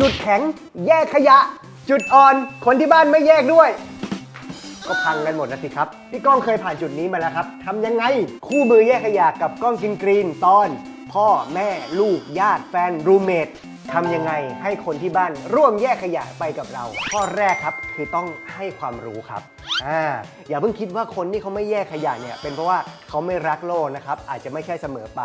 จุดแข็งแยกขยะ จุดอ่อนคนที่บ้านไม่แยกด้วย ก็พังกันหมดนะสิครับ พี่ก้องเคยผ่านจุดนี้มาแล้วครับทำยังไง คู่มือแยกขยะกับก้องกินกรีนตอน พ่อแม่ลูกญาติแฟนรูเมททำยังไงให้คนที่บ้านร่วมแยกขยะไปกับเรา ข้อแรกครับคือต้องให้ความรู้ครับอ่าอย่าเพิ่งคิดว่าคนที่เขาไม่แยกขยะเนี่ยเป็นเพราะว่าเขาไม่รักโลกนะครับอาจจะไม่ใช่เสมอไป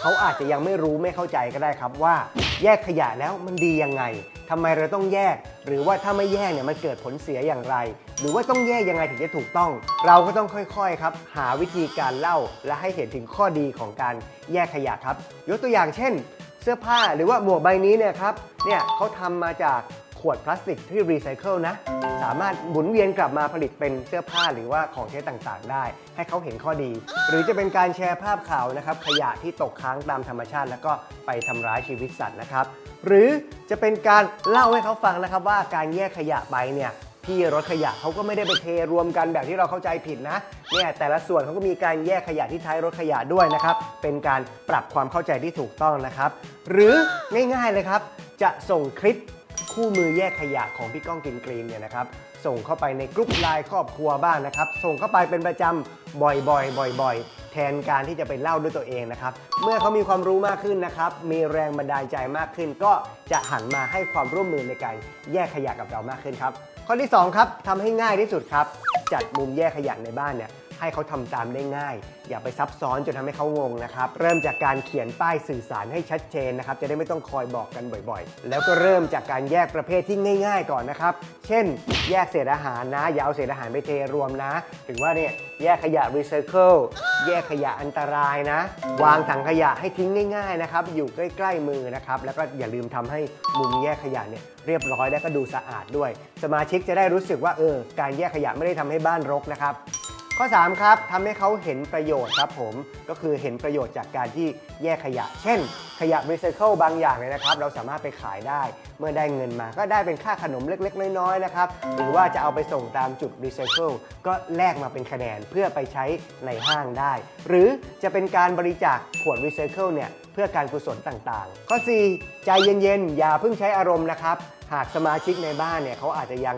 เขาอาจจะยังไม่รู้ไม่เข้าใจก็ได้ครับว่า แยกขยะแล้วมันดียังไงทำไมเราต้องแยก หรือว่าถ้าไม่แยกเนี่ยมันเกิดผลเสียอย่างไร หรือว่าต้องแยกยังไงถึงจะถูกต้อง เราก็ต้องค่อยๆครับ หาวิธีการเล่าและให้เห็นถึงข้อดีของการแยกขยะครับ ยกตัวอย่างเช่น เสื้อผ้าหรือว่าหมวกใบนี้เนี่ยครับเนี่ยเขาทำมาจาก ขวดพลาสติกที่รีไซเคิลนะ สามารถหมุนเวียนกลับมาผลิตเป็นเสื้อผ้าหรือว่าของใช้ต่างๆ ได้ ให้เขาเห็นข้อดี หรือจะเป็นการแชร์ภาพข่าวนะครับ ขยะที่ตกค้างตามธรรมชาติ แล้วก็ไปทำร้ายชีวิตสัตว์นะครับ หรือจะเป็นการเล่าให้เขาฟังนะครับ ว่าการแยกขยะไปเนี่ยพี่รถขยะเขาก็ไม่ได้ไปเทรวมกันแบบที่เราเข้าใจผิดนะเนี่ยแต่ละส่วนเขาก็มีการแยกขยะที่ท้ายรถขยะด้วยนะครับ เป็นการปรับความเข้าใจที่ถูกต้องนะครับ หรือง่ายๆเลยครับ จะส่งคลิป คู่มือแยกขยะของพี่ก้องกินกรีนเนี่ยนะครับส่งเข้าไปในกลุ่มไลน์ครอบครัวบ้างนะครับ ส่งเข้าไปเป็นประจำบ่อยๆ บ่อยๆ แทนการที่จะไปเล่าด้วยตัวเองนะครับ เมื่อเขามีความรู้มากขึ้นนะครับ มีแรงบันดาลใจมากขึ้น ก็จะหันมาให้ความร่วมมือในการแยกขยะกับเรามากขึ้นครับ ข้อที่2ครับทำให้ง่ายที่สุดครับ จัดมุมแยกขยะในบ้านเนี่ย ให้เขาทำตามได้ง่าย อย่าไปซับซ้อนจนทำให้เขางงนะครับเริ่มจากการเขียนป้ายสื่อสารให้ชัดเจนนะครับจะได้ไม่ต้องคอยบอกกันบ่อยๆ แล้วก็เริ่มจากการแยกประเภทที่ง่าย ๆ ก่อนนะครับ เช่น แยกเศษอาหารนะอย่าเอาเศษอาหารไปเทรวมนะ หรือว่าเนี่ยแยกขยะรีไซเคิลแยกขยะอันตรายนะ วางถังขยะให้ทิ้งง่ายๆนะครับอยู่ใกล้ๆมือนะครับแล้วก็อย่าลืมทำให้มุมแยกขยะเนี่ยเรียบร้อยและก็ดูสะอาดด้วย สมาชิกจะได้รู้สึกว่าเออการแยกขยะไม่ได้ทำให้บ้านรกนะครับ ข้อ 3 ครับทำให้เขาเห็นประโยชน์ครับผมก็คือเห็นประโยชน์จากการที่แยกขยะ เช่น ขยะรีไซเคิลบางอย่างเลยนะครับ เราสามารถไปขายได้ เมื่อได้เงินมาก็ได้เป็นค่าขนมเล็ก ๆ น้อย ๆ นะครับ หรือว่าจะเอาไปส่งตามจุดรีไซเคิลก็แลกมาเป็นคะแนนเพื่อไปใช้ในห้างได้ หรือจะเป็นการบริจาคขวดรีไซเคิลเนี่ยเพื่อการกุศลต่างๆ ข้อ 4 ใจเย็นๆ อย่าเพิ่งใช้อารมณ์นะครับหากสมาชิกในบ้านเนี่ยเขาอาจจะยัง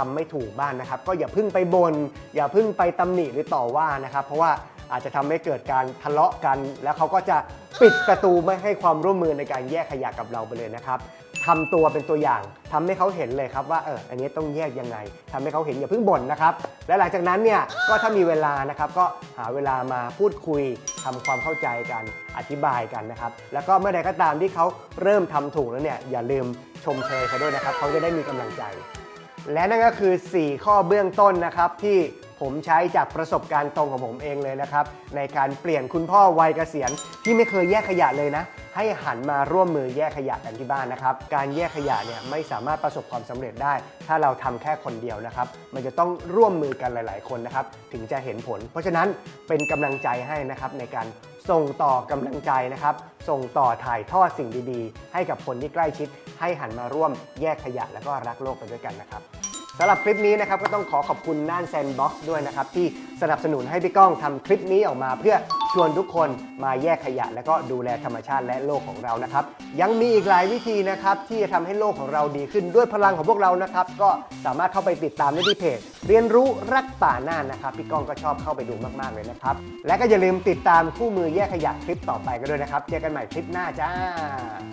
ทำไม่ถูกบ้านนะครับ ก็อย่าพิ่งไปบน่นอย่าพิ่งไปตำหนิหรือต่อว่านะครับ เพราะว่าอาจจะทำให้เกิดการทะเลาะกัน แล้วเขาก็จะปิดประตูไม่ให้ความร่วมมือในการแยกขยะกับเราไปเลยนะครับทำตัวเป็นตัวอย่างทำให้เขาเห็นเลยครับว่าเอออันนี้ต้องแยกยังไงทำให้เขาเห็นอย่าเพิ่งบ่นนะครับ และหลังจากนั้นเนี่ยก็ถ้ามีเวลานะครับก็หาเวลามาพูดคุยทำความเข้าใจกันอธิบายกันนะครับ แล้วก็เมื่อใดก็ตามที่เขาเริ่มทำถูกแล้วเนี่ยอย่าลืมชมเชยเขาด้วยนะครับเขาจะได้มีกำลังใจ และนั่นก็คือ 4 ข้อเบื้องต้นนะครับที่ผมใช้จากประสบการณ์ตรงของผมเองเลยนะครับ ในการเปลี่ยนคุณพ่อวัยเกษียณที่ไม่เคยแยกขยะเลยนะ ให้หันมาร่วมมือแยกขยะกันที่บ้านนะครับ การแยกขยะเนี่ยไม่สามารถประสบความสำเร็จได้ ถ้าเราทำแค่คนเดียวนะครับ มันจะต้องร่วมมือกันหลาย ๆ คนนะครับ ถึงจะเห็นผล เพราะฉะนั้นเป็นกำลังใจให้นะครับในการ ส่งต่อกำลังใจนะครับ ส่งต่อถ่ายทอดสิ่งดีๆ ให้กับคนที่ใกล้ชิด ให้หันมาร่วมแยกขยะแล้วก็รักโลกไปด้วยกันนะครับสำหรับคลิปนี้นะครับก็ต้องขอขอบคุณน่านแซนบ็อกซ์ด้วยนะครับที่สนับสนุนให้พี่ก้องทำคลิปนี้ออกมาเพื่อ ชวนทุกคนมาแยกขยะ และก็ดูแลธรรมชาติและโลกของเรานะครับ ยังมีอีกหลายวิธีนะครับที่จะทำให้โลกของเราดีขึ้นด้วยพลังของพวกเรานะครับ ก็สามารถเข้าไปติดตามได้ที่เพจ เรียนรู้รักป่าน่านนะครับพี่ก้องก็ชอบเข้าไปดูมากๆเลยนะครับ และก็อย่าลืมติดตามคู่มือแยกขยะคลิปต่อไปกันด้วยนะครับ เจอกันใหม่คลิปหน้าจ้า